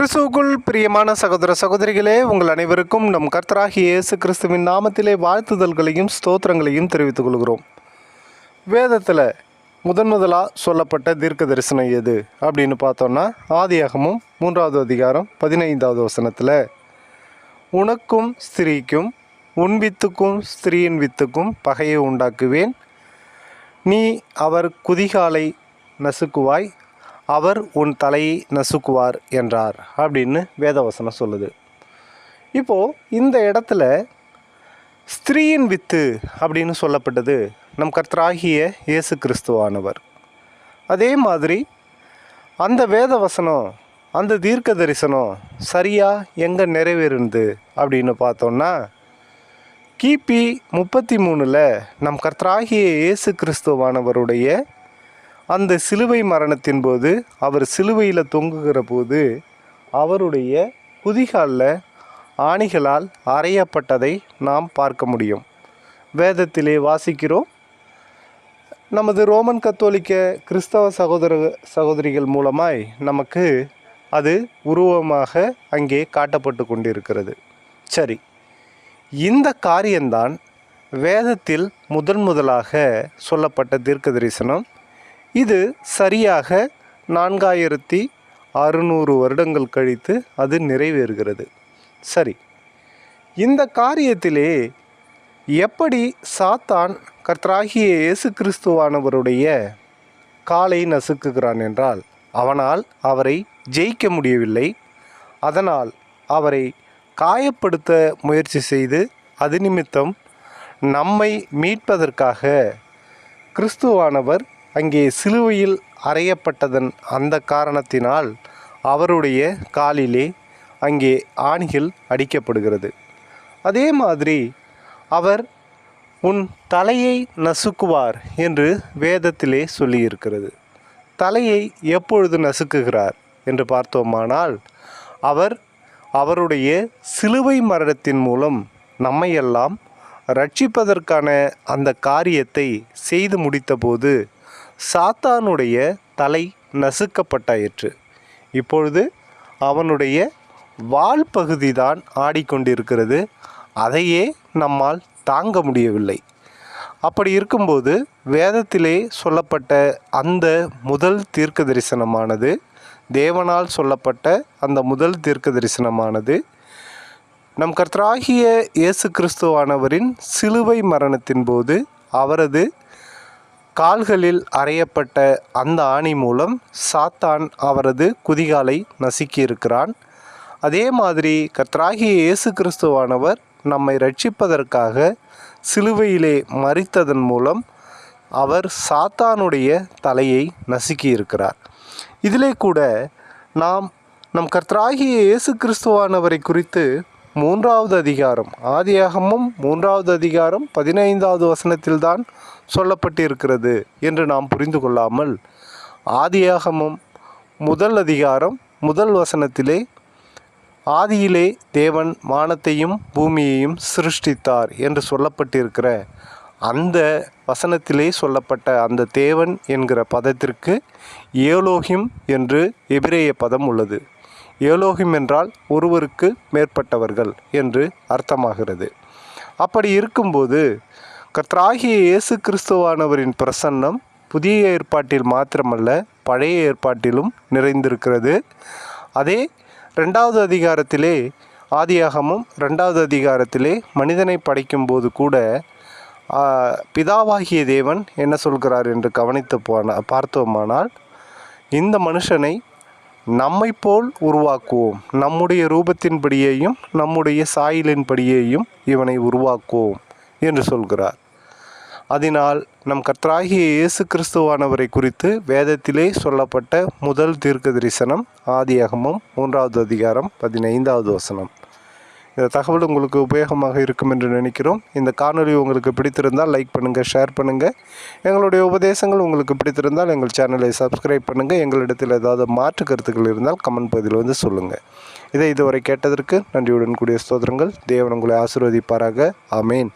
கிறிஸ்துவுக்குள் பிரியமான சகோதர சகோதரிகளே உங்கள் அனைவருக்கும் நம் கர்த்தராகிய இயேசு கிறிஸ்துவின் நாமத்திலே வாழ்த்துதல்களையும் ஸ்தோத்திரங்களையும் தெரிவித்துக் கொள்கிறோம். வேதத்தில் முதன் முதலாக சொல்லப்பட்ட தீர்க்க தரிசனம் எது அப்படின்னு பார்த்தோன்னா ஆதியாகமும் மூன்றாவது அதிகாரம் பதினைந்தாவது வசனத்தில் உனக்கும் ஸ்திரீக்கும் உன் வித்துக்கும் ஸ்திரீயின் வித்துக்கும் பகையை உண்டாக்குவேன். நீ அவர் குதிகாலை நசுக்குவாய் அவர் உன் தலையை நசுக்குவார் என்றார் அப்படின்னு வேதவசனம் சொல்லுது. இப்போது இந்த இடத்துல ஸ்திரீயின் வித்து அப்படின்னு சொல்லப்பட்டது நம் கர்த்தராகிய இயேசு கிறிஸ்துவானவர். அதே மாதிரி அந்த வேதவசனம் அந்த தீர்க்க தரிசனம் சரியாக எங்கே நிறைவேறுந்து அப்படின்னு பார்த்தோன்னா கிபி முப்பத்தி மூணில் நம் கர்த்தராகிய இயேசு கிறிஸ்துவானவருடைய அந்த சிலுவை மரணத்தின் போது அவர் சிலுவையில் தொங்குகிற போது அவருடைய குதிகாலில் ஆணிகளால் அறையப்பட்டதை நாம் பார்க்க முடியும். வேதத்திலே வாசிக்கிறோம். நமது ரோமன் கத்தோலிக்க கிறிஸ்தவ சகோதர சகோதரிகள் மூலமாய் நமக்கு அது உருவமாக அங்கே காட்டப்பட்டு கொண்டிருக்கிறது. சரி இந்த காரியம்தான் வேதத்தில் முதன் முதலாக சொல்லப்பட்ட தீர்க்க தரிசனம் இது சரியாக நான்காயிரத்தி அறுநூறு வருடங்கள் கழித்து அது நிறைவேறுகிறது. சரி இந்த காரியத்திலே எப்படி சாத்தான் கர்த்தராகிய இயேசு கிறிஸ்துவானவருடைய காலை நசுக்குகிறான் என்றால் அவனால் அவரை ஜெயிக்க முடியவில்லை. அதனால் அவரை காயப்படுத்த முயற்சி செய்து அது நிமித்தம் நம்மை மீட்பதற்காக கிறிஸ்துவானவர் அங்கே சிலுவையில் அறையப்பட்டதன் அந்த காரணத்தினால் அவருடைய காலிலே அங்கே ஆணிகள் அடிக்கப்படுகிறது. அதே மாதிரி அவர் உன் தலையை நசுக்குவார் என்று வேதத்திலே சொல்லியிருக்கிறது. தலையை எப்பொழுது நசுக்குகிறார் என்று பார்த்தோமானால் அவர் அவருடைய சிலுவை மரணத்தின் மூலம் நம்மையெல்லாம் ரட்சிப்பதற்கான அந்த காரியத்தை செய்து முடித்தபோது சாத்தானுடைய தலை நசுக்கப்பட்டாயிற்று. இப்பொழுது அவனுடைய வால் பகுதி தான் ஆடிக்கொண்டிருக்கிறது. அதையே நம்மால் தாங்க முடியவில்லை. அப்படி இருக்கும்போது வேதத்திலே சொல்லப்பட்ட அந்த முதல் தீர்க்க தரிசனமானது தேவனால் சொல்லப்பட்ட அந்த முதல் தீர்க்க தரிசனமானது நம் கர்த்தராகிய இயேசு கிறிஸ்துவானவரின் சிலுவை மரணத்தின் போது அவரது கால்களில் அறையப்பட்ட அந்த ஆணி மூலம் சாத்தான் அவரது குதிகாலை நசுக்கியிருக்கிறான். அதே மாதிரி கத்ராகிய இயேசு கிறிஸ்துவானவர் நம்மை ரட்சிப்பதற்காக சிலுவையிலே மறித்ததன் மூலம் அவர் சாத்தானுடைய தலையை நசுக்கியிருக்கிறார். இதிலே கூட நாம் நம் கர்த்தராகிய இயேசு கிறிஸ்துவானவரை குறித்து மூன்றாவது அதிகாரம் ஆதியாகமும் மூன்றாவது அதிகாரம் பதினைந்தாவது வசனத்தில்தான் சொல்லப்பட்டிருக்கிறது என்று நாம் புரிந்து கொள்ளாமல் ஆதியாகமும் முதல் அதிகாரம் முதல் வசனத்திலே ஆதியிலே தேவன் வானத்தையும் பூமியையும் சிருஷ்டித்தார் என்று சொல்லப்பட்டிருக்கிற அந்த வசனத்திலே சொல்லப்பட்ட அந்த தேவன் என்கிற பதத்திற்கு ஏலோகிம் என்று எபிரேய பதம் உள்ளது. ஏலோகிம் என்றால் ஒருவருக்கு மேற்பட்டவர்கள் என்று அர்த்தமாகிறது. அப்படி இருக்கும்போது கர்த்தராகிய இயேசு கிறிஸ்துவானவரின் பிரசன்னம் புதிய ஏற்பாட்டில் மாத்திரமல்ல பழைய ஏற்பாட்டிலும் நிறைந்திருக்கிறது. அதே ரெண்டாவது அதிகாரத்திலே ஆதியாகமும் ரெண்டாவது அதிகாரத்திலே மனிதனை படைக்கும்போது கூட பிதாவாகிய தேவன் என்ன சொல்கிறார் என்று கவனித்து போன பார்த்தோமானால் இந்த மனுஷனை நம்மை போல் உருவாக்குவோம். நம்முடைய ரூபத்தின்படியேயும் நம்முடைய சாயலின்படியேயும் இவனை உருவாக்குவோம் என்று சொல்கிறார். அதனால் நம் கர்த்தராகிய இயேசு கிறிஸ்துவானவரை குறித்து வேதத்திலே சொல்லப்பட்ட முதல் தீர்க்க தரிசனம் ஆதியாகமம் மூன்றாவது அதிகாரம் பதினைந்தாவது வசனம். இந்த தகவல் உங்களுக்கு உபயோகமாக இருக்கும் என்று நினைக்கிறோம். இந்த காணொளி உங்களுக்கு பிடித்திருந்தால் லைக் பண்ணுங்கள் ஷேர் பண்ணுங்கள் எங்களுடைய உபதேசங்கள் உங்களுக்கு பிடித்திருந்தால் எங்கள் சேனலை சப்ஸ்கிரைப் பண்ணுங்கள் எங்களிடத்தில் ஏதாவது மாற்று கருத்துக்கள் இருந்தால் கமெண்ட் பகுதியில் வந்து சொல்லுங்கள் இதை இதுவரை கேட்டதற்கு நன்றியுடன் கூடிய ஸ்தோத்திரங்கள். தேவன் உங்களை ஆசீர்வதிப்பாராக. ஆமேன்.